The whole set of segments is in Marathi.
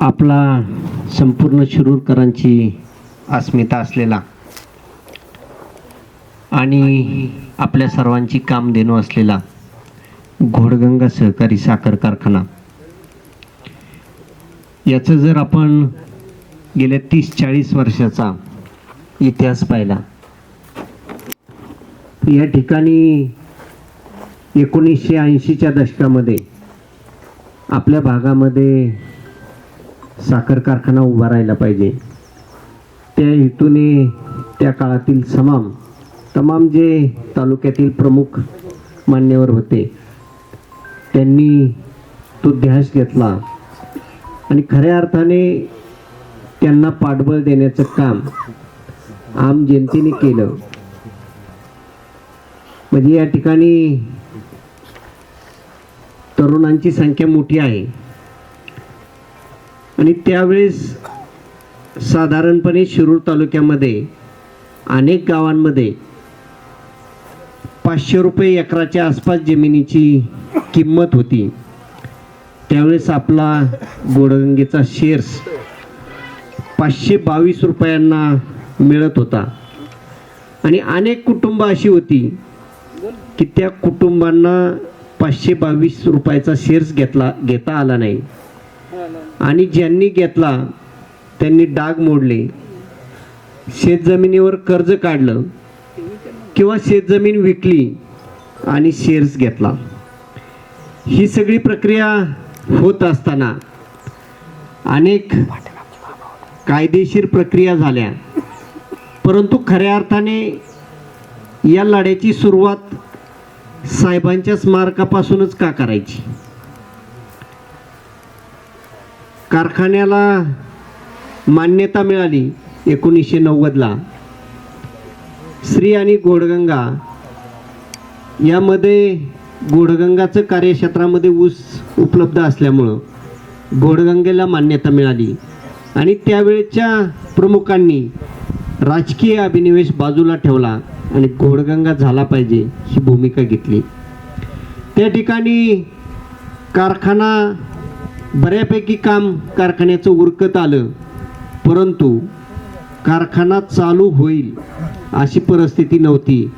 आपला संपूर्ण शिरूरकरांची अस्मिता असलेला आणि आपल्या सर्वांची कामधेनू असलेला घोडगंगा सहकारी साखर कारखाना. याचं जर आपण गेल्या तीस चाळीस वर्षाचा इतिहास पाहिला या ठिकाणी एकोणीसशे ऐंशीच्या दशकामध्ये आपल्या भागामध्ये साखर कारखाना उभा राहिला पाहिजे. त्या हेतूने त्या काळातील समाम तमाम जे तालुक्यातील प्रमुख मान्यवर होते त्यांनी तो ध्यास घेतला. आणि खऱ्या अर्थाने त्यांना पाठबळ देण्याचं काम आम जनतेने केलं. म्हणजे या ठिकाणी तरुणांची संख्या मोठी आहे. आणि त्यावेळेस साधारणपणे शिरूर तालुक्यामध्ये अनेक गावांमध्ये पाचशे रुपये एकराच्या आसपास जमिनीची किंमत होती. त्यावेळेस आपला गोडगंगेचा शेअर्स पाचशे बावीस रुपयांना मिळत होता. आणि अनेक कुटुंब अशी होती की त्या कुटुंबांना पाचशे बावीस रुपयाचा शेअर्स घेतला घेता आला नाही. आणि ज्यांनी घेतला त्यांनी डाग मोडले. शेतजमिनीवर कर्ज काढलं किंवा शेतजमीन विकली आणि शेअर्स घेतला. ही सगळी प्रक्रिया होत असताना अनेक कायदेशीर प्रक्रिया झाल्या. परंतु खऱ्या अर्थाने या लढ्याची सुरुवात साहेबांच्या स्मारकापासूनच का करायची? कारखान्याला मान्यता मिळाली एकोणीसशे नव्वदला. श्री आणि घोडगंगा यामध्ये घोडगंगाचं कार्यक्षेत्रामध्ये ऊस उपलब्ध असल्यामुळं घोडगंगेला मान्यता मिळाली. आणि त्यावेळच्या प्रमुखांनी राजकीय अभिनिवेश बाजूला ठेवला आणि घोडगंगा झाला पाहिजे ही भूमिका घेतली. त्या ठिकाणी कारखाना बऱ्यापैकी काम कारखान्याचं उरकत आलं परंतु कारखाना चालू होईल अशी परिस्थिती नव्हती.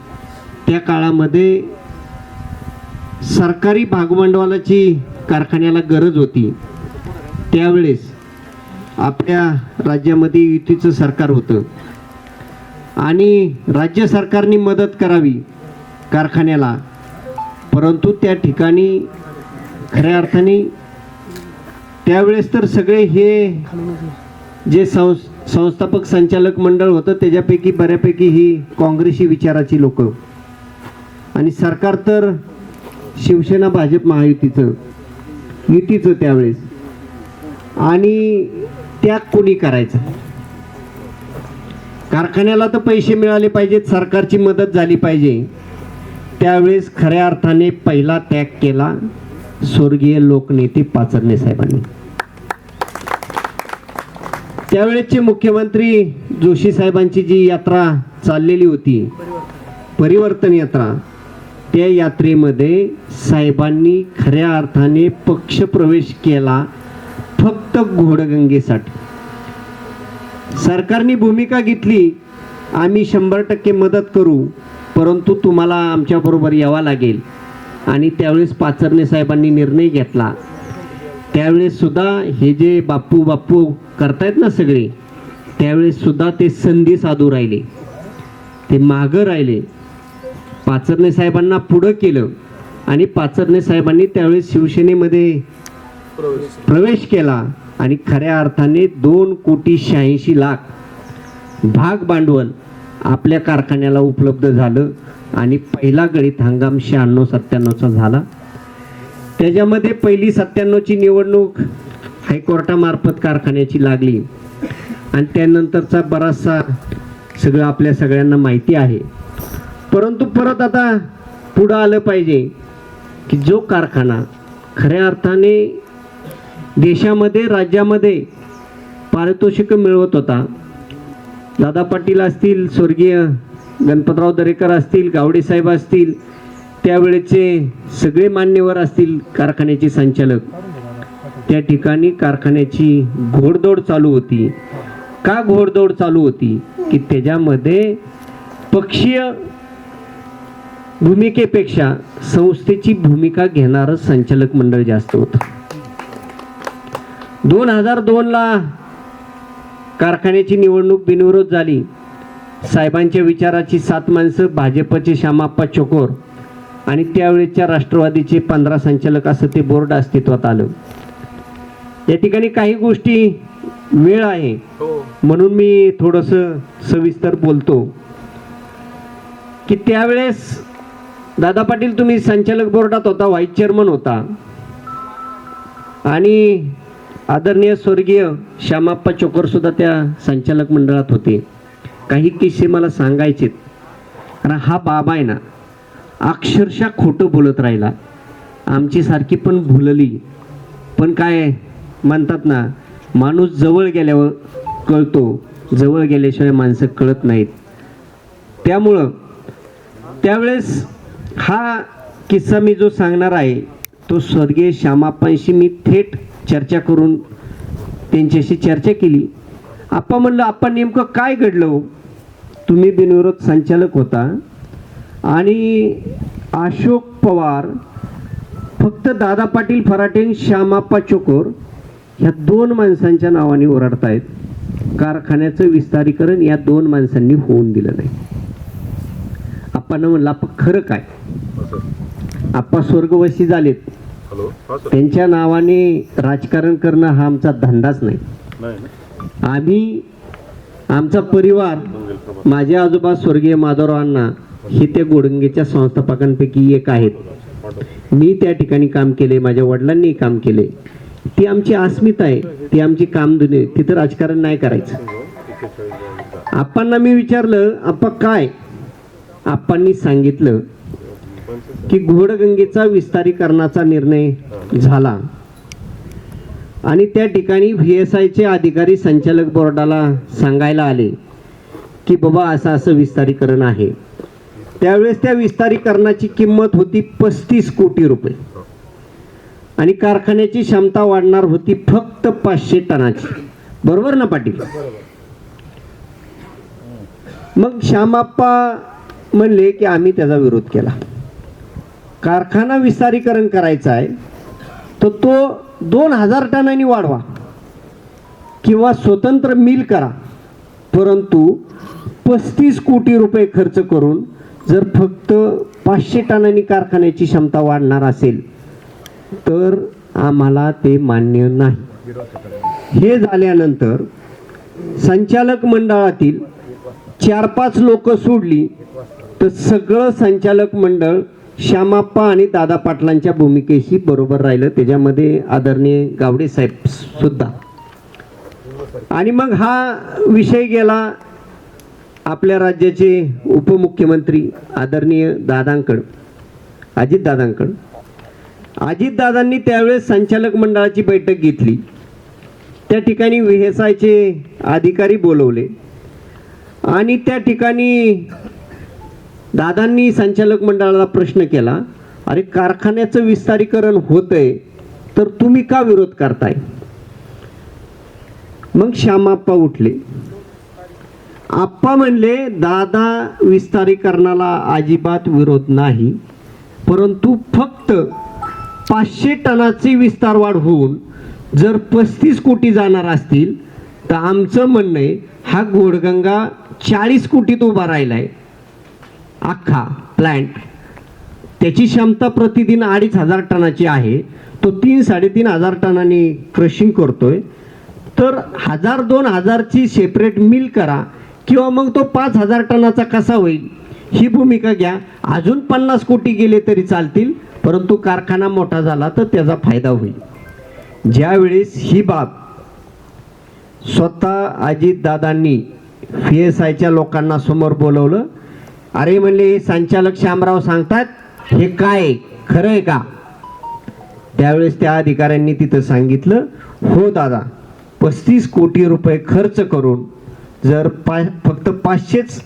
त्या काळामध्ये सरकारी भागभांडवलाची कारखान्याला गरज होती. त्यावेळेस आपल्या राज्यामध्ये युतीचं सरकार होतं. आणि राज्य सरकारने मदत करावी कारखान्याला परंतु त्या ठिकाणी खऱ्या अर्थाने त्यावेळेस तर सगळे हे जे संस संस्थापक संचालक मंडळ होतं त्याच्यापैकी बऱ्यापैकी ही काँग्रेसी विचाराची लोक. आणि सरकार तर शिवसेना भाजप महायुतीचं युतीचं त्यावेळेस. आणि त्याग कोणी करायचं? कारखान्याला तर पैसे मिळाले पाहिजेत सरकारची मदत झाली पाहिजे. त्यावेळेस खऱ्या अर्थाने पहिला त्याग केला स्वर्गीय लोकनेते पाचरणे साहेबांनी. त्यावेळेसचे मुख्यमंत्री जोशी साहेबांची जी यात्रा चाललेली होती परिवर्तन यात्रा त्या यात्रेमध्ये साहेबांनी खऱ्या अर्थाने पक्षप्रवेश केला फक्त घोडगंगेसाठी. सरकारने भूमिका घेतली आम्ही शंभर टक्के मदत करू परंतु तुम्हाला आमच्याबरोबर यावा लागेल. आणि त्यावेळेस पाचरणे साहेबांनी निर्णय घेतला. त्यावेळेस सुद्धा हे जे बाप्पू बाप्पू करतायत ना सगळे त्यावेळेस सुद्धा ते संधी साधू राहिले. ते मागं राहिले. पाचरणे साहेबांना पुढं केलं आणि पाचरणे साहेबांनी त्यावेळेस शिवसेनेमध्ये प्रवेश केला आणि खऱ्या अर्थाने दोन कोटी शहाऐंशी लाख भाग भांडवल आपल्या कारखान्याला उपलब्ध झालं आणि पहिला गळीत हंगाम शहाण्णव सत्त्याण्णवचा झाला. त्याच्यामध्ये पहिली सत्त्याण्णवची निवडणूक हायकोर्टामार्फत कारखान्याची लागली. आणि त्यानंतरचा बराचसा सगळं आपल्या सगळ्यांना माहिती आहे. परंतु परत आता पुढं आलं पाहिजे की जो कारखाना खऱ्या अर्थाने देशामध्ये राज्यामध्ये पारितोषिकं मिळवत होता. दादा पाटील असतील स्वर्गीय गणपतराव दरेकर असतील गावडे साहेब असतील त्यावेळेचे सगळे मान्यवर असतील कारखान्याचे संचालक. त्या ठिकाणी कारखान्याची घोडदौड चालू होती. का घोडदौड चालू होती? की त्याच्यामध्ये पक्षीय भूमिकेपेक्षा संस्थेची भूमिका घेणारं संचालक मंडळ जास्त होतं. दोन हजार दोनला कारखान्याची निवडणूक बिनविरोध झाली. साहेबांच्या विचाराची सात माणसं भाजपचे श्यामाप्पा चोकोर आणि त्यावेळेच्या राष्ट्रवादीचे पंधरा संचालक असं ते बोर्ड अस्तित्वात आलं. या ठिकाणी काही गोष्टी वेळ आहे. म्हणून मी थोडंसं सविस्तर बोलतो. की त्यावेळेस दादा पाटील तुम्ही संचालक बोर्डात होता व्हाईस चेअरमन होता. आणि आदरणीय स्वर्गीय श्यामाप्पा चोकर सुद्धा त्या संचालक मंडळात होते. काही किस्से मला सांगायचे कारण हा बाबा आहे ना अक्षरशः खोटं बोलत राहिला. आमची सारखी पण भुलली. पण काय म्हणतात ना माणूस जवळ गेल्यावर कळतो. जवळ गेल्याशिवाय माणसं कळत नाहीत. त्यामुळं त्यावेळेस हा किस्सा मी जो सांगणार आहे तो स्वर्गीय श्यामाप्पांशी मी थेट चर्चा करून त्यांच्याशी चर्चा केली. आप्पा म्हणलं आप्पा नेमकं काय घडलं हो? तुम्ही बिनविरोध संचालक होता. आणि अशोक पवार फक्त दादा पाटील फराटे आणि श्यामाप्पा चोकोर ह्या दोन माणसांच्या नावाने ओरडतायत. कारखान्याचं विस्तारीकरण या दोन माणसांनी होऊन दिलं नाही. आपण म्हणलं आप्पा खरं काय? आप्पा स्वर्गवासी झालेत. त्यांच्या नावाने राजकारण करणं हा आमचा धंदाच नाही. आम्ही आमचा परिवार माझे आजोबा स्वर्गीय माधवरावांना हे त्या गोडंगेच्या संस्थापकांपैकी एक आहेत. मी त्या ठिकाणी काम केले माझ्या वडिलांनी काम केले. ती आमची अस्मिता आहे. ती आमची कामधुनी तिथं राजकारण नाही करायचं. आप्पांना मी विचारलं आप्पा काय? आप्पांनी सांगितलं की घोडगंगेचा विस्तारीकरणाचा निर्णय झाला. आणि त्या ठिकाणी व्ही एस आयचे अधिकारी संचालक बोर्डाला सांगायला आले की बाबा असं असं विस्तारीकरण आहे. त्यावेळेस त्या विस्तारीकरणाची किंमत होती पस्तीस कोटी रुपये. आणि कारखान्याची क्षमता वाढणार होती फक्त पाचशे टनाची. बरोबर ना पाटील? मग श्यामाप्पा म्हणले की आम्ही त्याचा विरोध केला. कारखाना विस्तारीकरण करायचा आहे तर तो दोन हजार टनांनी वाढवा. किंवा स्वतंत्र मिल करा. परंतु पस्तीस कोटी रुपये खर्च करून जर फक्त पाचशे टनांनी कारखान्याची क्षमता वाढणार असेल तर आम्हाला ते मान्य नाही. हे झाल्यानंतर संचालक मंडळातील चार पाच लोक सोडली तर सगळं संचालक मंडळ श्यामाप्पा आणि दादा पाटलांच्या भूमिकेशी बरोबर राहिलं. त्याच्यामध्ये आदरणीय गावडे साहेब सुद्धा. आणि मग हा विषय गेला आपल्या राज्याचे उपमुख्यमंत्री आदरणीय दादांकड अजितदादांकड अजितदादांनी त्यावेळेस संचालक मंडळाची बैठक घेतली. त्या ठिकाणी व्हीएसआयचे अधिकारी बोलवले. आणि त्या ठिकाणी दादांनी संचालक मंडळाला प्रश्न केला अरे कारखान्याचं विस्तारीकरण होतंय तर तुम्ही का विरोध करताय? मग श्यामाप्पा उठले. आप्पा म्हणले दादा विस्तारीकरणाला अजिबात विरोध नाही परंतु फक्त पाचशे टनाची विस्तार वाढ होऊन जर पस्तीस कोटी जाणार असतील तर आमचं म्हणणं आहे हा गोडगंगा चाळीस कोटीत उभा राहिला आहे अख्खा प्लॅन्ट त्याची क्षमता प्रतिदिन अडीच हजार टनाची आहे. तो तीन साडेतीन हजार टनांनी क्रशिंग करतोय. तर हजार दोन हजारची सेपरेट मिल करा. किंवा मग तो पाच हजार टनाचा कसा होईल ही भूमिका घ्या. अजून पन्नास कोटी गेले तरी चालतील परंतु कारखाना मोठा झाला तर त्याचा फायदा होईल. ज्यावेळेस ही बाब स्वतः अजितदादांनी पी एस आयच्या लोकांना समोर बोलवलं अरे म्हणले हे संचालक श्यामराव सांगतात हे काय आहे? खरं आहे का? त्यावेळेस त्या अधिकाऱ्यांनी तिथं सांगितलं हो दादा पस्तीस कोटी रुपये खर्च करून जर पा फक्त पाचशेच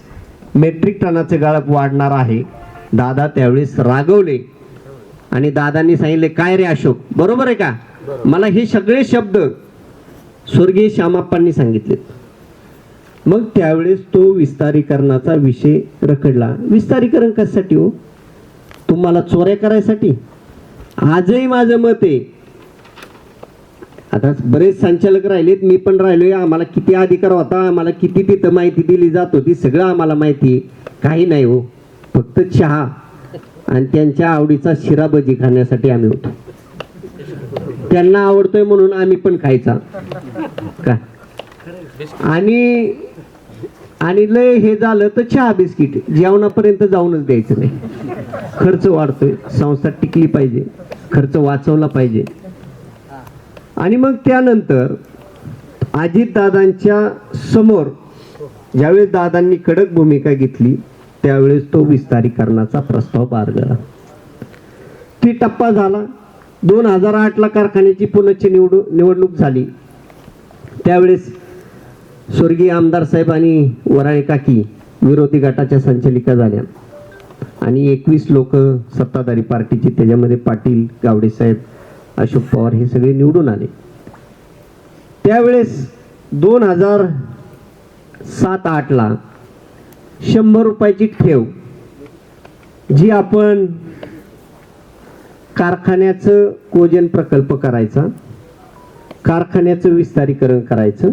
मेट्रिक टनाचं गाळप वाढणार आहे. दादा त्यावेळेस रागवले. आणि दादांनी सांगितले काय रे अशोक बरोबर आहे का? मला हे सगळे शब्द स्वर्गीय श्यामाप्पांनी सांगितलेत. मग त्यावेळेस तो विस्तारीकरणाचा विषय रखडला. विस्तारीकरण कशासाठी हो? तुम्हाला चोऱ्या करायसाठी? आजही माझं मत आहे आता बरेच संचालक राहिलेत मी पण राहिलोय. आम्हाला किती अधिकार होता आम्हाला किती तिथं माहिती दिली जात होती सगळं आम्हाला माहिती. काही नाही हो फक्त चहा आणि त्यांच्या आवडीचा शिराबजी खाण्यासाठी आम्ही होतो. त्यांना आवडतोय म्हणून आम्ही पण खायचा. का? आणि आणि लय हे झालं तर चहा बिस्किट. जेवणापर्यंत जाऊनच द्यायचं नाही. खर्च वाढतोय. संस्था टिकली पाहिजे. खर्च वाचवला पाहिजे. आणि मग त्यानंतर अजितदादांच्या समोर ज्यावेळेस दादांनी कडक भूमिका घेतली त्यावेळेस तो विस्तारीकरणाचा प्रस्ताव पार झाला. ती टप्पा झाला. दोन हजार आठला कारखान्याची पुनश्च निवडू निवडणूक झाली. त्यावेळेस स्वर्गीय आमदार साहेब आणि वराळे काकी विरोधी गटाच्या संचालिका झाल्या. आणि एकवीस लोक सत्ताधारी पार्टीची त्याच्यामध्ये पाटील गावडे साहेब अशोक पवार हे सगळे निवडून आले. त्यावेळेस दोन हजार सात आठला शंभर रुपयाची ठेव जी आपण कारखान्याचं कोजन प्रकल्प करायचा कारखान्याचं विस्तारीकरण करायचं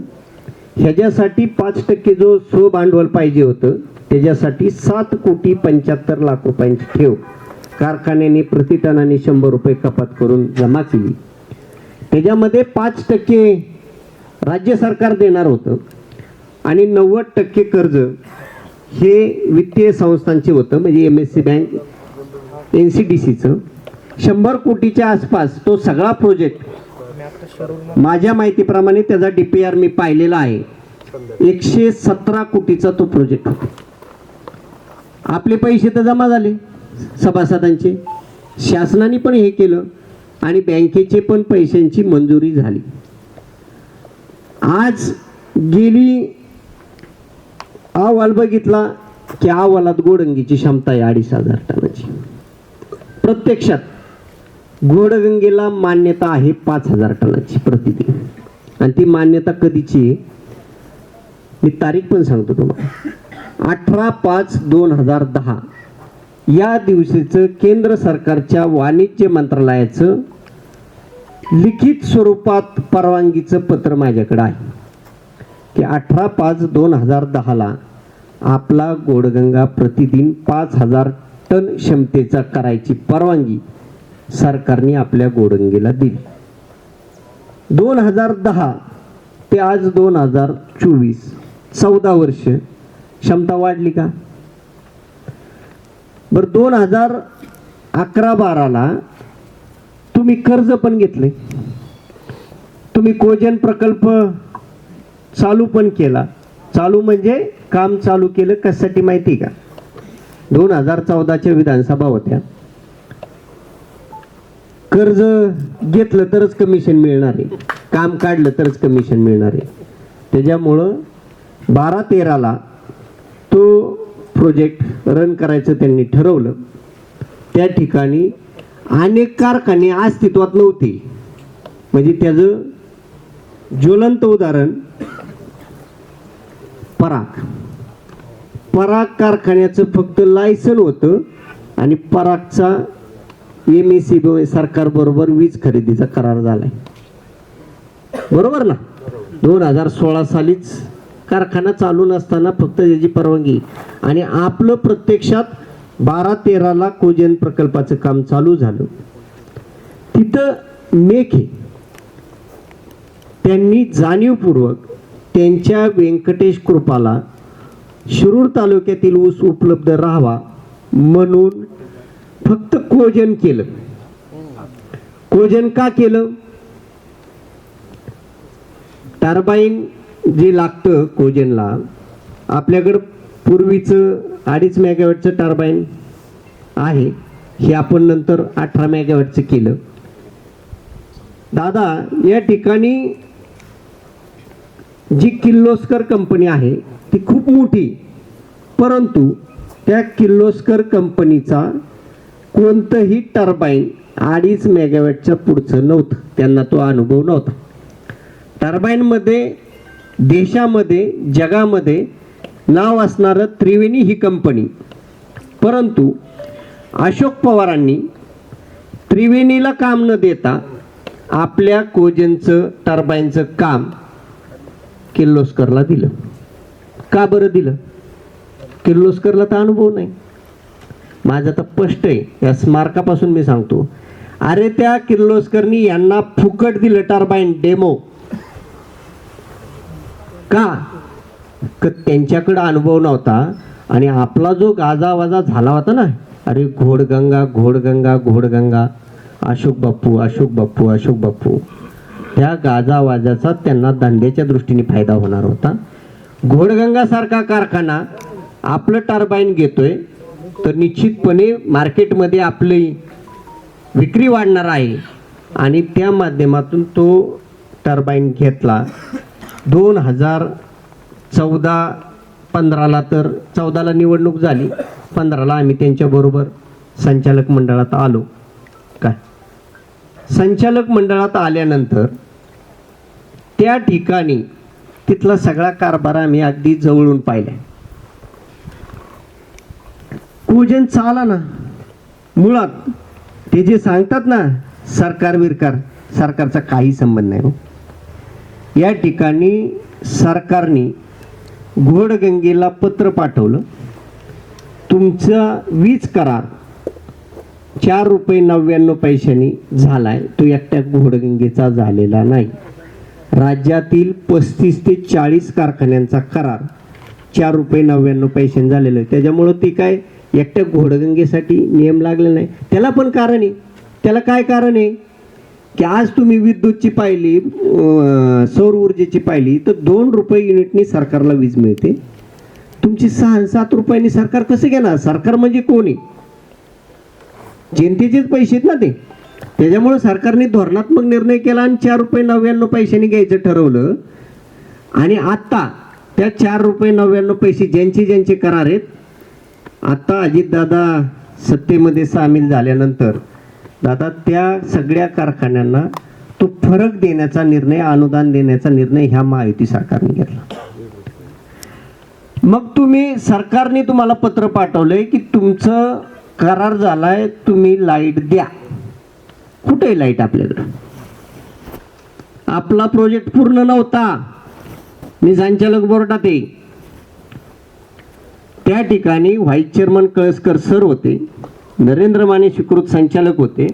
ह्याच्यासाठी पाच टक्के जो स्वभांडवल पाहिजे होतं त्याच्यासाठी सात कोटी पंच्याहत्तर लाख रुपयांची ठेव. कारखान्याने प्रतिटनाने शंभर रुपये कपात करून जमा केली. त्याच्यामध्ये पाच टक्के राज्य सरकार देणार होतं आणि नव्वद टक्के कर्ज हे वित्तीय संस्थांचे होतं म्हणजे M S C bank N C D सीचं शंभर कोटीच्या आसपास तो सगळा प्रोजेक्ट माझ्या माहितीप्रमाणे त्याचा डी पी आर मी पाहिलेला आहे. एकशे सतरा कोटीचा तो प्रोजेक्ट होता. आपले पैसे तर जमा झाले. सभासदांचे. शासनाने पण हे केलं आणि बँकेचे पण पैशांची मंजुरी झाली. आज गेली अहवाल बघितला की अहवालात गोडंगीची क्षमता आहे अडीच हजार टनाची. प्रत्यक्षात गोडगंगेला मान्यता आहे पाच हजार टनाची प्रतिदिन. आणि ती मान्यता कधीची मी तारीख पण सांगतो तुम्हाला. अठरा पाच दोन हजार दहा. या दिवशीचं केंद्र सरकारच्या वाणिज्य मंत्रालयाचं लिखित स्वरूपात परवानगीचं पत्र माझ्याकडं आहे. की अठरा पाच दोन हजार दहाला आपला गोडगंगा प्रतिदिन पाच हजार टन क्षमतेचा करायची परवानगी सरकारने आपल्या गोडंगीला दिली. दोन हजार दहा ते आज दोन हजार चोवीस चौदा वर्ष क्षमता वाढली का? बर दोन हजार अकरा बाराला तुम्ही कर्ज पण घेतले. तुम्ही कोजन प्रकल्प चालू पण केला. चालू म्हणजे काम चालू केलं कशासाठी माहिती का? दोन हजार चौदाच्या विधानसभा होत्या. कर्ज घेतलं तरच कमिशन मिळणार आहे. काम काढलं तरच कमिशन मिळणार आहे. त्याच्यामुळं बारा तेराला तो प्रोजेक्ट रन करायचं त्यांनी ठरवलं. त्या ठिकाणी अनेक कारखाने अस्तित्वात नव्हते. म्हणजे त्याचं ज्वलंत उदाहरण पराग. पराग कारखान्याचं फक्त लायसन होतं आणि परागचा एम एस सी सरकार बरोबर वीज खरेदीचा करार झालाय. बरोबर ना? दोन हजार सोळा सालीच कारखाना चालू नसताना फक्त त्याची परवानगी. आणि आपलं प्रत्यक्षात बारा तेराला कोजन प्रकल्पाचं काम चालू झालं. तिथं मेघ त्यांनी जाणीवपूर्वक त्यांच्या व्यंकटेश कृपाला शिरूर तालुक्यातील ऊस उपलब्ध राहावा म्हणून फक्त कोजन केलं. कोजन का केलं? टर्बाईन जे लागतं कोजेनला आपल्याकडं पूर्वीचं अडीच मॅगावॅटचं टर्बाईन आहे हे आपण नंतर अठरा मॅगावॅटचं केलं. दादा या ठिकाणी जी किर्लोस्कर कंपनी आहे ती खूप मोठी परंतु त्या किर्लोस्कर कंपनीचा कोणतंही टर्बाईन अडीच मेगावॅटच्या पुढचं नव्हतं त्यांना तो अनुभव नव्हता. टर्बाईनमध्ये देशामध्ये जगामध्ये नाव असणारं त्रिवेणी ही कंपनी परंतु अशोक पवारांनी त्रिवेणीला काम न देता आपल्या कोजनचं टर्बाईनचं काम किर्लोस्करला दिलं. का बरं दिलं? किर्लोस्करला तर अनुभव नाही. माझं तर स्पष्ट आहे. या स्मारकापासून मी सांगतो. अरे त्या किर्लोस्करनी यांना फुकट दिलं टर्बाईन डेमो. क? त्यांच्याकडं अनुभव नव्हता. आणि आपला जो गाजावाजा झाला होता ना अरे घोडगंगा घोडगंगा घोडगंगा अशोक बाप्पू अशोक बाप्पू अशोक बाप्पू त्या गाजावाजाचा त्यांना धंद्याच्या दृष्टीने फायदा होणार होता. घोडगंगासारखा कारखाना आपलं टर्बाईन घेतोय तर निश्चितपणे मार्केटमध्ये आपली विक्री वाढणार आहे. आणि त्या माध्यमातून तो टर्बाईन घेतला. दोन हजार चौदा पंधराला तर चौदाला निवडणूक झाली. पंधराला आम्ही त्यांच्याबरोबर संचालक मंडळात आलो. काय? संचालक मंडळात आल्यानंतर त्या ठिकाणी तिथला सगळा कारभार आम्ही अगदी जवळून पाहिला. कुजन चाला ना. मुळात ते जे सांगतात ना सरकार विरकार सरकारचा काही संबंध नाही हो. या ठिकाणी सरकारने घोडगंगेला पत्र पाठवलं. तुमचा वीज करार चार रुपये नव्याण्णव पैशांनी आहे तो एकट्या घोडगंगेचा झालेला नाही. राज्यातील पस्तीस ते चाळीस कारखान्यांचा करार चार रुपये नव्याण्णव पैशांनी झालेलं आहे. त्याच्यामुळं ते काय एकट्या घोडगंगेसाठी नियम लागले नाही. त्याला पण कारण आहे. त्याला काय कारण आहे? की आज तुम्ही विद्युतची पाहिली सौर ऊर्जेची पाहिली तर दोन रुपये युनिटनी सरकारला वीज मिळते. तुमची सहा सात रुपयांनी सरकार कसं घेणार? सरकार म्हणजे कोण आहे? जनतेचेच पैसे आहेत ना ते. त्याच्यामुळे सरकारने धोरणात्मक निर्णय केला आणि चार रुपये नव्याण्णव पैशांनी घ्यायचं ठरवलं. आणि आत्ता त्या चार रुपये नव्याण्णव पैसे ज्यांचे ज्यांचे करार आहेत आत्ता अजितदादा सत्तेमध्ये सामील झाल्यानंतर दादा त्या सगळ्या कारखान्यांना तो फरक देण्याचा निर्णय अनुदान देण्याचा निर्णय ह्या महायुती सरकारने घेतला. मग तुम्ही सरकारने तुम्हाला पत्र पाठवलंय की तुमचं करार झालाय तुम्ही लाइट द्या. कुठे आहे लाइट आपल्याकडं? आपला प्रोजेक्ट पूर्ण नव्हता. मी संचालक बोर्डात आहे. त्या ठिकाणी व्हाईस चेअरमन कळसकर सर होते. नरेंद्र माने स्वीकृत संचालक होते.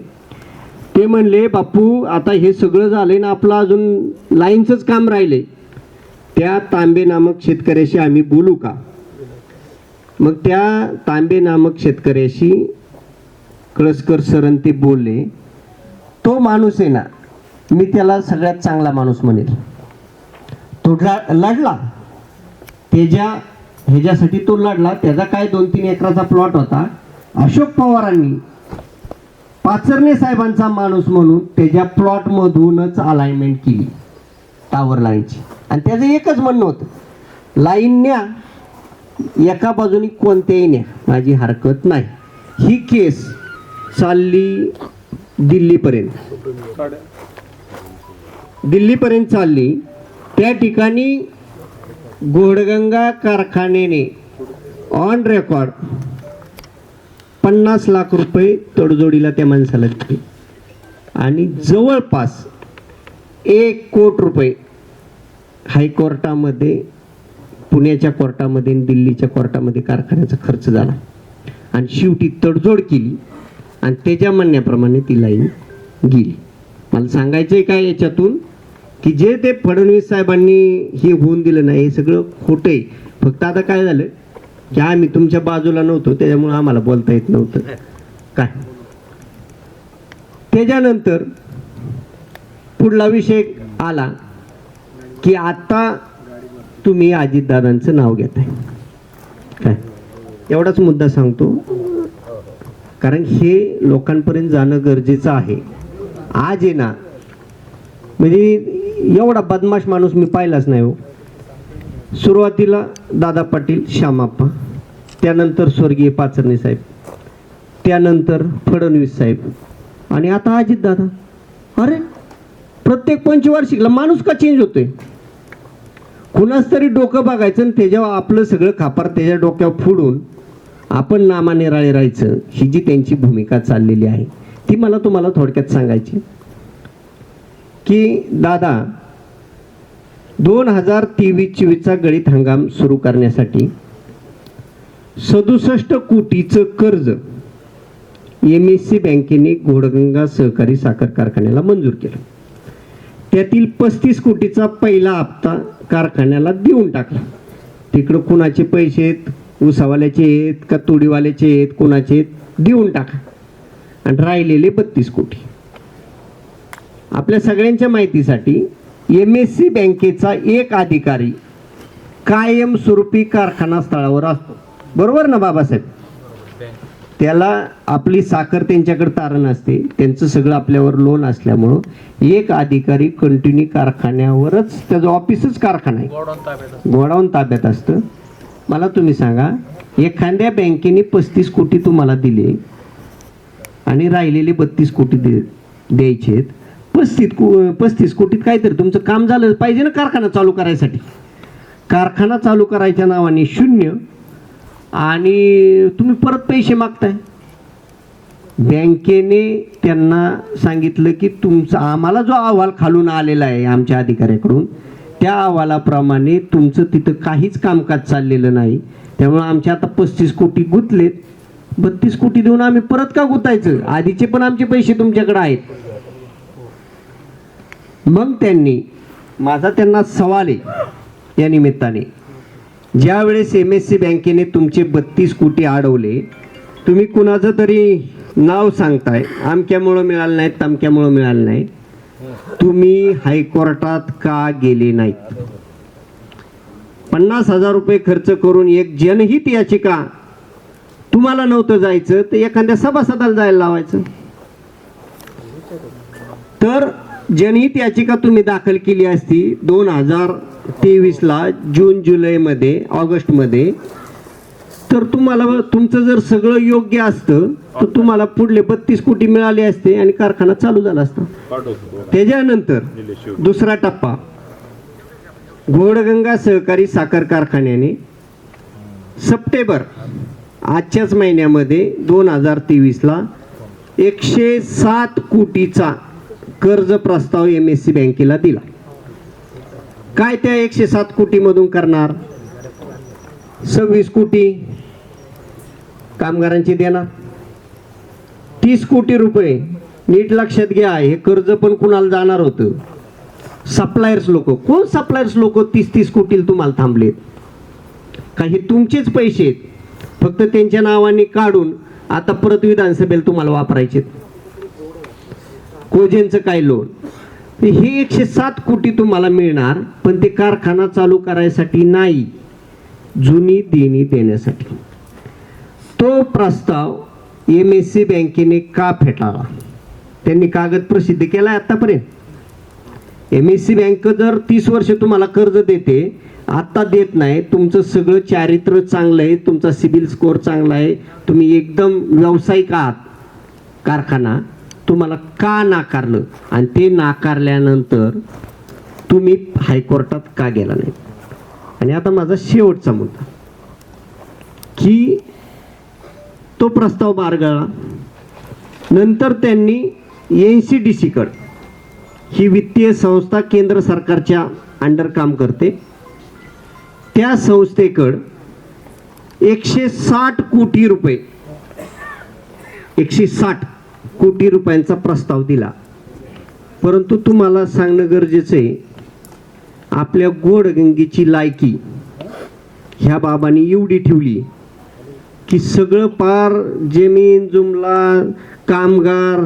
ते म्हणले बापू आता हे सगळं झालं ना आपलं अजून लाईनचंच काम राहिले. त्या तांबे नामक शेतकऱ्याशी आम्ही बोलू का? मग त्या तांबे नामक शेतकऱ्याशी कळसकर सरन ते बोलले तो माणूस आहे ना मी त्याला सगळ्यात चांगला माणूस म्हणेल. तो लढला. त्याच्या ह्याच्यासाठी तो लढला. त्याचा काय दोन तीन एकराचा प्लॉट होता. अशोक पवारांनी पाचरणे साहेबांचा माणूस म्हणून त्याच्या प्लॉटमधूनच अलाइनमेंट केली टावर लाईनची आणि त्याचं एकच म्हणणं होतं लाईन न्या एका बाजूनी कोणत्याही न्या माझी हरकत नाही. ही केस चालली दिल्लीपर्यंत. दिल्लीपर्यंत चालली. त्या ठिकाणी घोडगंगा कारखान्याने ऑन रेकॉर्ड पन्नास लाख रुपये तडजोडीला त्या माणसाला दिले. आणि जवळपास एक कोट रुपये हायकोर्टामध्ये पुण्याच्या कोर्टामध्ये आणि दिल्लीच्या कोर्टामध्ये कारखान्याचा खर्च झाला. आणि शेवटी तडजोड केली आणि त्याच्या म्हणण्याप्रमाणे ती लाईन गेली. मला सांगायचं आहे काय याच्यातून? की जे ते फडणवीस साहेबांनी हे होऊन दिलं नाही हे सगळं खोटं आहे. फक्त आता काय झालं? की आम्ही तुमच्या बाजूला नव्हतो त्याच्यामुळे आम्हाला बोलता येत नव्हतं. काय? त्याच्यानंतर पुढला विषय आला की आता तुम्ही अजितदादांचं नाव घेताय. काय? एवढाच मुद्दा सांगतो. कारण हे लोकांपर्यंत जाणं गरजेचं आहे. आज आहे ना म्हणजे एवढा बदमाश माणूस मी पाहिलाच नाही हो. सुरुवातीला दादा पाटील श्यामाप्पा त्यानंतर स्वर्गीय पाचरणे साहेब त्यानंतर फडणवीस साहेब आणि आता अजित दादा. अरे प्रत्येक पंचवार्षिकला माणूस का चेंज होतोय? कुणाच तरी डोकं बघायचं आणि त्याच्यावर आपलं सगळं खापर त्याच्या डोक्यावर फोडून आपण नामानिराळे राहायचं. ही जी त्यांची भूमिका चाललेली आहे ती मला तुम्हाला थोडक्यात सांगायची की दादा दोन हजार तेवीस चोवीसचा गळीत हंगाम सुरू करण्यासाठी सदुसष्ट कोटीचं कर्ज एम एस सी बँकेने घोडगंगा सहकारी साखर कारखान्याला मंजूर केलं. त्यातील पस्तीस कोटीचा पहिला हप्ता कारखान्याला देऊन टाकला. तिकडं कुणाचे पैसे आहेत? उसावाल्याचे आहेत का तोडीवाल्याचे आहेत? कुणाचे आहेत? देऊन टाका आणि राहिलेले बत्तीस कोटी. आपल्या सगळ्यांच्या माहितीसाठी एम एस सी बँकेचा एक अधिकारी कायमस्वरूपी कारखाना स्थळावर असतो. बरोबर ना बाबासाहेब? त्याला आपली साखर त्यांच्याकडे तारण असते. त्यांचं सगळं आपल्यावर लोन असल्यामुळं एक अधिकारी कंटिन्यू कारखान्यावरच त्याचं ऑफिसच कारखाना आहे. गोडाऊन ताब्यात असतं. मला तुम्ही सांगा एखाद्या बँकेने पस्तीस कोटी तुम्हाला दिले आणि राहिलेले बत्तीस कोटी दे द्यायचे आहेत पस्तीस को पस्तीस कोटीत काहीतरी तुमचं काम झालं पाहिजे ना कारखाना चालू करायसाठी. कारखाना चालू करायच्या नावाने शून्य आणि तुम्ही परत पैसे मागताय. बँकेने त्यांना सांगितलं की तुमचा आम्हाला जो अहवाल खालून आलेला आहे आमच्या अधिकाऱ्याकडून त्या अहवालाप्रमाणे तुमचं तिथं काहीच कामकाज चाललेलं नाही. त्यामुळे आमचे आता पस्तीस कोटी गुंतलेत. बत्तीस कोटी देऊन आम्ही परत का गुतायचं? आधीचे पण आमचे पैसे तुमच्याकडे आहेत. मग त्यांनी माझा त्यांना सवाल आहे या निमित्ताने. ज्यावेळेस एम एस सी बँकेने तुमचे बत्तीस कोटी अडवले तुम्ही कुणाचं तरी नाव सांगताय? आमक्यामुळं मिळालं नाही तमक्यामुळं मिळालं नाही. तुम्ही हायकोर्टात का गेले नाहीत? पन्नास हजार रुपये खर्च करून एक जनहित याचिका तुम्हाला नव्हतं जायचं तर एखाद्या सभासदाला जायला लावायचं. तर जनहित याचिका तुम्ही दाखल केली असती दोन हजार तेवीसला जून जुलैमध्ये ऑगस्टमध्ये. तर तुम्हाला तुमचं जर सगळं योग्य असतं तर तुम्हाला पुढले बत्तीस कोटी मिळाले असते आणि कारखाना चालू झाला असता. त्याच्यानंतर दुसरा टप्पा घोडगंगा सहकारी साखर कारखान्याने सप्टेंबर आजच्याच महिन्यामध्ये दोन हजार तेवीसला एकशे सात कोटीचा कर्ज प्रस्ताव एम एस सी बँकेला दिला. काय त्या एकशे सात कोटीमधून करणार? सव्वीस कोटी कामगारांची देणार. तीस कोटी रुपये नीट लक्षात घ्या हे कर्ज पण कुणाला जाणार होतं? सप्लायर्स लोक. कोण सप्लायर्स लोक तीस तीस कोटी तुम्हाला थांबलेत? काही तुमचेच पैसे आहेत. फक्त त्यांच्या नावाने काढून आता परत विधानसभेला तुम्हाला वापरायचे कोजेंचं काय लोन हे एकशे सात कोटी तुम्हाला मिळणार पण ते कारखाना चालू करायसाठी नाही. जुनी देणी देण्यासाठी. तो प्रस्ताव एम एस सी बँकेने का फेटाळला? त्यांनी कागद प्रसिद्ध केला आहे आत्तापर्यंत एम एस सी बँक जर तीस वर्ष तुम्हाला कर्ज देते आत्ता देत नाही तुमचं सगळं चारित्र्य चांगलं आहे तुमचा सिबिल स्कोअर चांगला आहे तुम्ही एकदम व्यावसायिक आहात. कारखाना तुम्हाला का नाकारलं? आणि ते नाकारल्यानंतर तुम्ही हायकोर्टात का गेला नाही? आणि आता माझा शेवटचा मुद्दा. की तो प्रस्ताव बारगळला. नंतर त्यांनी एन सी डी सीकडं ही वित्तीय संस्था केंद्र सरकारच्या अंडर काम करते. त्या संस्थेकड एकशे साठ कोटी रुपये एकशे साठ कोटी रुपयांचा प्रस्ताव दिला. परंतु तुम्हाला सांगणं गरजेचं आहे आपल्या गोडगंगेची लायकी ह्या बाबांनी एवढी ठेवली की सगळं पार जमीन जुमला कामगार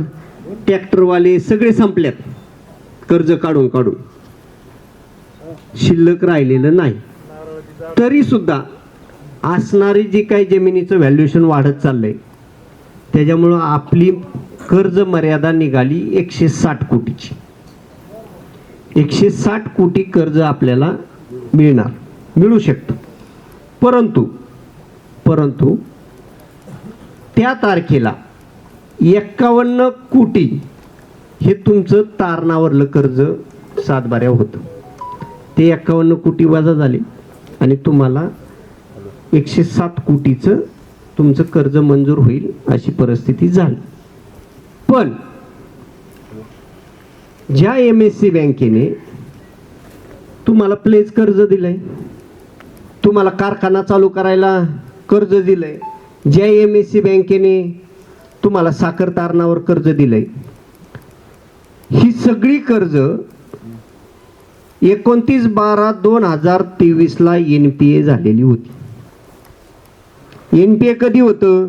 ट्रॅक्टरवाले सगळे संपल्यात कर्ज काढून काढून. शिल्लक राहिलेलं नाही. तरी सुद्धा असणारी जी काही जमिनीचं व्हॅल्युएशन वाढत चाललंय त्याच्यामुळं आपली कर्ज मर्यादा निघाली एकशे साठ कोटीची. एकशे साठ कोटी कर्ज आपल्याला मिळणार मिळू शकतं. परंतु परंतु त्या तारखेला एक्कावन्न कोटी हे तुमचं तारणावरलं कर्ज सातबाऱ्या होतं. ते एक्कावन्न कोटी वजा झाले आणि तुम्हाला एकशे सात कोटीचं तुमचं कर्ज मंजूर होईल अशी परिस्थिती झाली. पण ज्या एम एस सी बँकेने तुम्हाला प्लेज कर्ज दिलंय तुम्हाला कारखाना चालू करायला कर्ज दिलंय ज्या एम एस सी बँकेने तुम्हाला साखर तारणावर कर्ज दिलंय ही सगळी कर्ज एकोणतीस बारा दोन हजार तेवीसला एन पी ए झालेली होती. एन पी ए कधी होतं?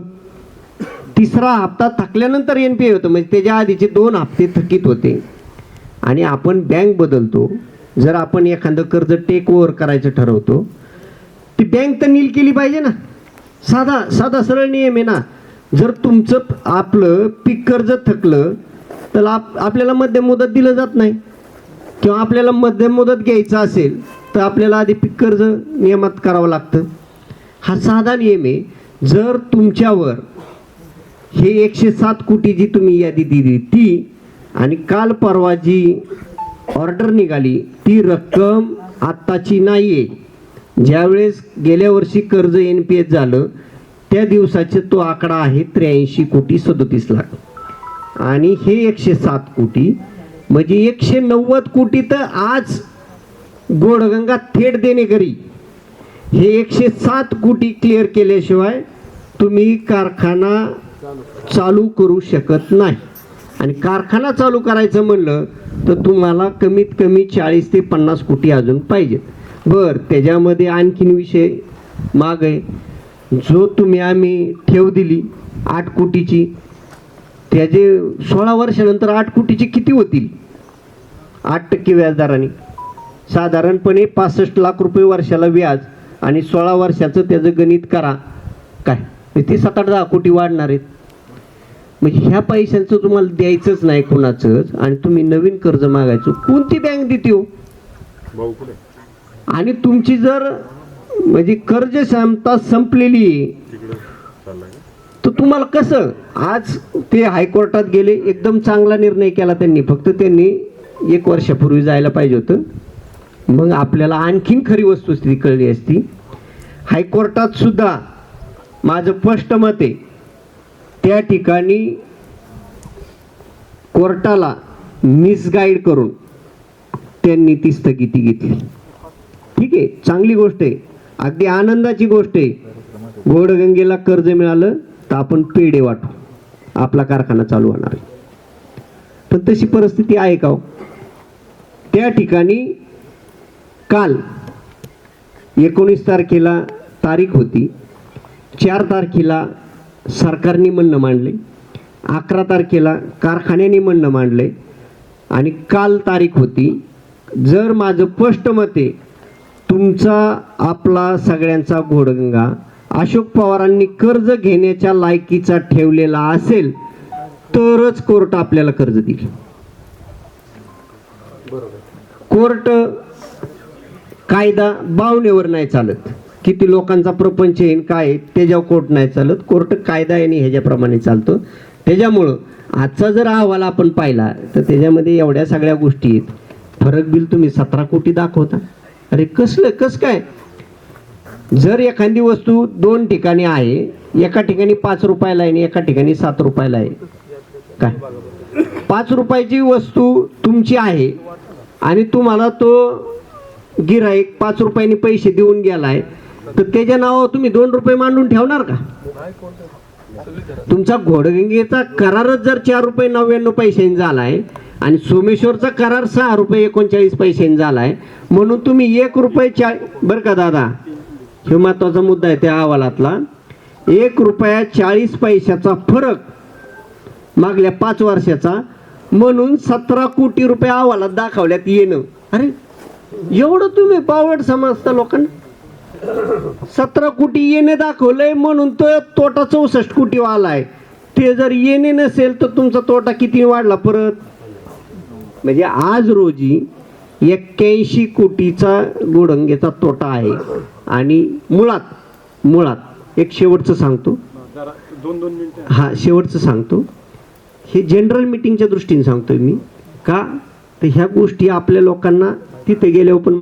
तिसरा हप्ता थकल्यानंतर एन पी ए होतं. म्हणजे त्याच्या आधीचे दोन हप्ते थकीत होते. आणि आपण बँक बदलतो. जर आपण एखादं कर्ज टेक ओव्हर करायचं ठरवतो ती बँक तर नील केली पाहिजे ना. साधा साधा सरळ नियम आहे ना. जर तुमचं आपलं पीक कर्ज थकलं तर आप आपल्याला मध्यम मुदत दिलं जात नाही. किंवा आपल्याला मध्यम मुदत घ्यायचं असेल तर आपल्याला आधी पीक कर्ज नियमात करावं लागतं. हा साधा नियम आहे. जर तुमच्यावर हे एकशे सात कोटी जी तुम्ही यादी दिली ती आणि काल परवा जी ऑर्डर निघाली ती रक्कम आत्ताची नाही आहे ज्यावेळेस गेल्या वर्षी कर्ज एन पी एस झालं त्या दिवसाचे तो आकडा आहे त्र्याऐंशी कोटी सदोतीस लाख. आणि हे एकशे सात कोटी म्हणजे एकशे नव्वद कोटी तर आज गोडगंगा थेट देणेकरी. हे एकशे सात कोटी क्लिअर केल्याशिवाय तुम्ही कारखाना चालू करू शकत नाही. आणि कारखाना चालू करायचं म्हणलं तर तुम्हाला कमीत कमी चाळीस ते पन्नास कोटी अजून पाहिजेत. बर त्याच्यामध्ये आणखीन विषय माग. आहे जो तुम्ही आम्ही ठेव दिली आठ कोटीची त्याचे सोळा वर्षानंतर आठ कोटीची किती होतील? आठ टक्के व्याजदराने. साधारणपणे पासष्ट लाख रुपये वर्षाला व्याज आणि सोळा वर्षाचं त्याचं गणित करा. काय? ते सात आठ दहा कोटी वाढणार आहेत. म्हणजे ह्या पैशांचं तुम्हाला द्यायचंच नाही कोणाचंच आणि तुम्ही नवीन कर्ज मागायचं कोणती बँक देते हो? आणि तुमची जर म्हणजे कर्ज क्षमता संपलेली? तर तुम्हाला कसं? आज ते हायकोर्टात गेले एकदम चांगला निर्णय केला त्यांनी. फक्त त्यांनी एक वर्षापूर्वी जायला पाहिजे होतं. मग आपल्याला आणखीन खरी वस्तुस्थिती कळली असती. हायकोर्टात सुद्धा माझं स्पष्ट मत आहे त्या ठिकाणी कोर्टाला मिसगाईड करून त्यांनी ती स्थगिती घेतली. ठीक आहे चांगली गोष्ट आहे. अगदी आनंदाची गोष्ट आहे. गोडगंगेला कर्ज मिळालं तर आपण पेढे वाटू. आपला कारखाना चालू होणार आहे. पण तशी परिस्थिती आहे का हो? त्या ठिकाणी काल एकोणीस तारखेला तारीख होती. चार तारखेला सरकारने म्हणणं मांडले अकरा तारखेला कारखान्याने म्हणणं मांडले आणि काल तारीख होती जर माझं स्पष्ट मत आहे तुमचा आपला सगळ्यांचा घोडगंगा अशोक पवारांनी कर्ज घेण्याच्या लायकीचा ठेवलेला असेल तरच कोर्ट आपल्याला कर्ज देईल. कोर्ट कायदा बावणेवर नाही चालत. किती लोकांचा प्रपंच येईन काय आहे, त्याच्यावर कोर्ट नाही चालत. कोर्ट कायदा आणि ह्याच्याप्रमाणे चालतो. त्याच्यामुळं आजचा जर अहवाल आपण पाहिला तर त्याच्यामध्ये एवढ्या सगळ्या गोष्टी आहेत. फरक बिल तुम्ही सतरा कोटी दाखवता. अरे कसलं कस काय? जर एखादी वस्तू दोन ठिकाणी आहे एका ठिकाणी पाच रुपयाला आहे आणि एका ठिकाणी सात रुपयाला आहे. काय? पाच रुपयाची वस्तू तुमची आहे आणि तुम्हाला तो गिराईक पाच रुपयांनी पैसे देऊन गेला आहे तर त्याच्या नावावर तुम्ही दोन रुपये मांडून ठेवणार का? तुमचा घोडगंगेचा करारच जर चार रुपये नव्याण्णव पैशांनी झालाय आणि सोमेश्वरचा करार सहा रुपये एकोणचाळीस पैशांनी झालाय म्हणून तुम्ही एक रुपये चा बरं का दादा? हे महत्त्वाचा मुद्दा आहे त्या अहवालातला. एक रुपया चाळीस पैशाचा फरक मागल्या पाच वर्षाचा म्हणून सतरा कोटी रुपये अहवालात दाखवल्यात येणं. अरे एवढं तुम्ही पावड समजता लोकांना सतरा कोटी येणे दाखवलंय म्हणून तो तोटा चौसष्ट कोटी आलाय ते जर येणे नसेल तर तुमचा तोटा किती वाढला परत? म्हणजे आज रोजी एक्क्याऐंशी कोटीचा गोडंगेचा तोटा आहे. आणि मुळात मुळात एक शेवटचं सांगतो. दोन दोन मिनिटं. हा शेवटचं सांगतो. हे जनरल मिटिंगच्या दृष्टीने सांगतोय मी. का? तर ह्या गोष्टी आपल्या लोकांना तिथे गेल्यावर पण